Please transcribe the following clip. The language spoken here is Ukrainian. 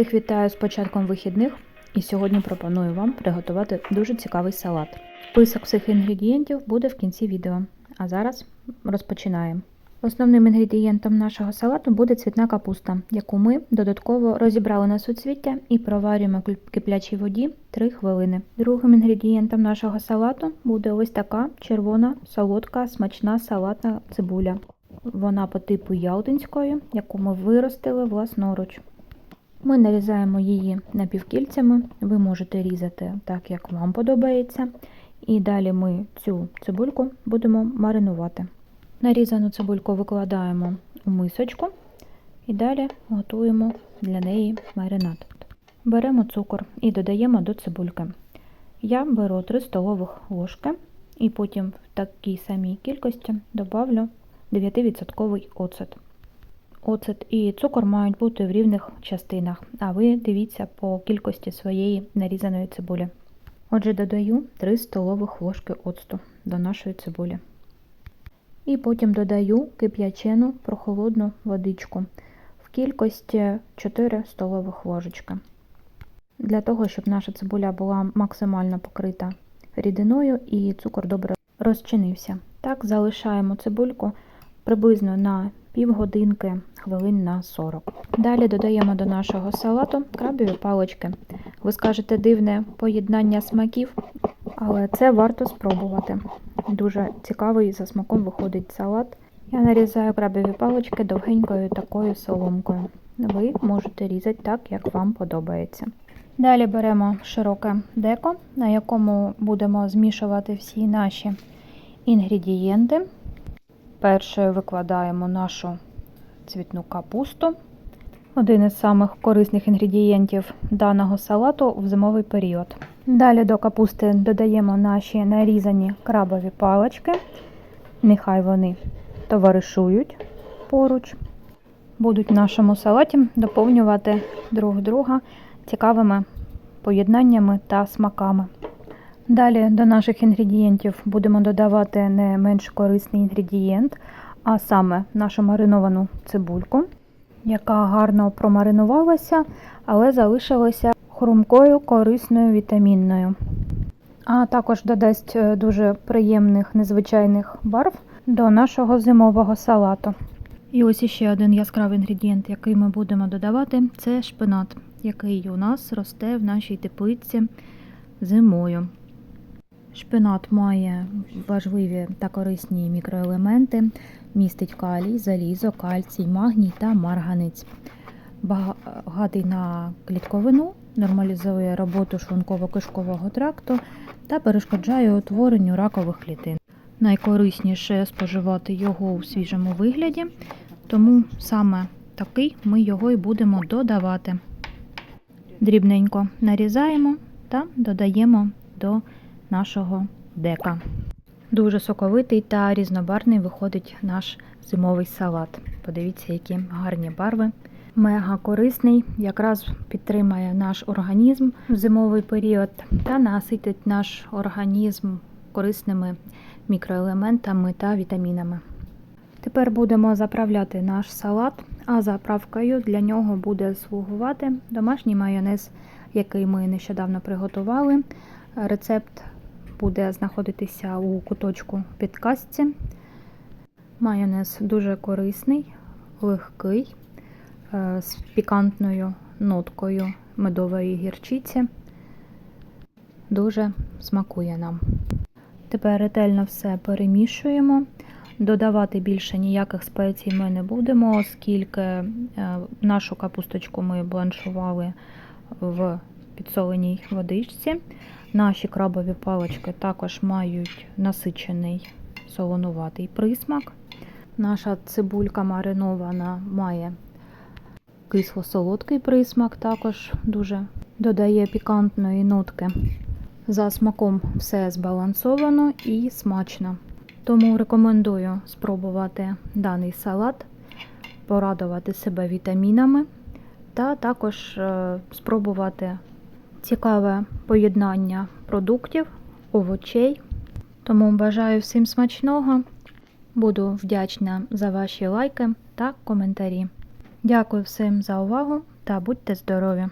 Всіх вітаю з початком вихідних і сьогодні пропоную вам приготувати дуже цікавий салат. Список всіх інгредієнтів буде в кінці відео. А зараз розпочинаємо. Основним інгредієнтом нашого салату буде цвітна капуста, яку ми додатково розібрали на суцвіття і проварюємо в киплячій воді 3 хвилини. Другим інгредієнтом нашого салату буде ось така червона, солодка, смачна салатна цибуля. Вона по типу ялтинської, яку ми виростили власноруч. Ми нарізаємо її напівкільцями. Ви можете різати так, як вам подобається. І далі ми цю цибульку будемо маринувати. Нарізану цибульку викладаємо у мисочку і далі готуємо для неї маринад. Беремо цукор і додаємо до цибульки. Я беру 3 столових ложки і потім в такій самій кількості добавлю 9% оцет. Оцет і цукор мають бути в рівних частинах, а ви дивіться по кількості своєї нарізаної цибулі. Отже, додаю 3 столових ложки оцту до нашої цибулі. І потім додаю кип'ячену прохолодну водичку в кількості 4 столових ложечки. Для того, щоб наша цибуля була максимально покрита рідиною і цукор добре розчинився. Так, залишаємо цибульку приблизно на півгодинки, хвилин на 40. Далі додаємо до нашого салату крабові палички. Ви скажете дивне поєднання смаків, але це варто спробувати. Дуже цікавий за смаком виходить салат. Я нарізаю крабові палички довгенькою такою соломкою. Ви можете різати так, як вам подобається. Далі беремо широке деко, на якому будемо змішувати всі наші інгредієнти. Першою викладаємо нашу цвітну капусту. Один із самих корисних інгредієнтів даного салату в зимовий період. Далі до капусти додаємо наші нарізані крабові палички. Нехай вони товаришують поруч. Будуть в нашому салаті доповнювати друг друга цікавими поєднаннями та смаками. Далі до наших інгредієнтів будемо додавати не менш корисний інгредієнт, а саме нашу мариновану цибульку, яка гарно промаринувалася, але залишилася хрумкою, корисною, вітамінною. А також додасть дуже приємних незвичайних барв до нашого зимового салату. І ось іще один яскравий інгредієнт, який ми будемо додавати, це шпинат, який у нас росте в нашій теплиці зимою. Шпинат має важливі та корисні мікроелементи, містить калій, залізо, кальцій, магній та марганець. Багатий на клітковину, нормалізує роботу шлунково-кишкового тракту та перешкоджає утворенню ракових клітин. Найкорисніше споживати його у свіжому вигляді, тому саме такий ми його і будемо додавати. Дрібненько нарізаємо та додаємо до нашого дека. Дуже соковитий та різнобарний виходить наш зимовий салат. Подивіться, які гарні барви. Мега корисний, якраз підтримає наш організм в зимовий період та наситить наш організм корисними мікроелементами та вітамінами. Тепер будемо заправляти наш салат, а заправкою для нього буде слугувати домашній майонез, який ми нещодавно приготували. Рецепт буде знаходитися у куточку підкастці. Майонез дуже корисний, легкий, з пікантною ноткою медової гірчиці. Дуже смакує нам. Тепер ретельно все перемішуємо. Додавати більше ніяких спецій ми не будемо, оскільки нашу капусточку ми бланшували в підсоленій водичці. Наші крабові палички також мають насичений солонуватий присмак. Наша цибулька маринована має кисло-солодкий присмак, також дуже додає пікантної нотки. За смаком все збалансовано і смачно. Тому рекомендую спробувати даний салат, порадувати себе вітамінами та також е, спробувати цікаве поєднання продуктів, овочей. Тому бажаю всім смачного. Буду вдячна за ваші лайки та коментарі. Дякую всім за увагу та будьте здорові!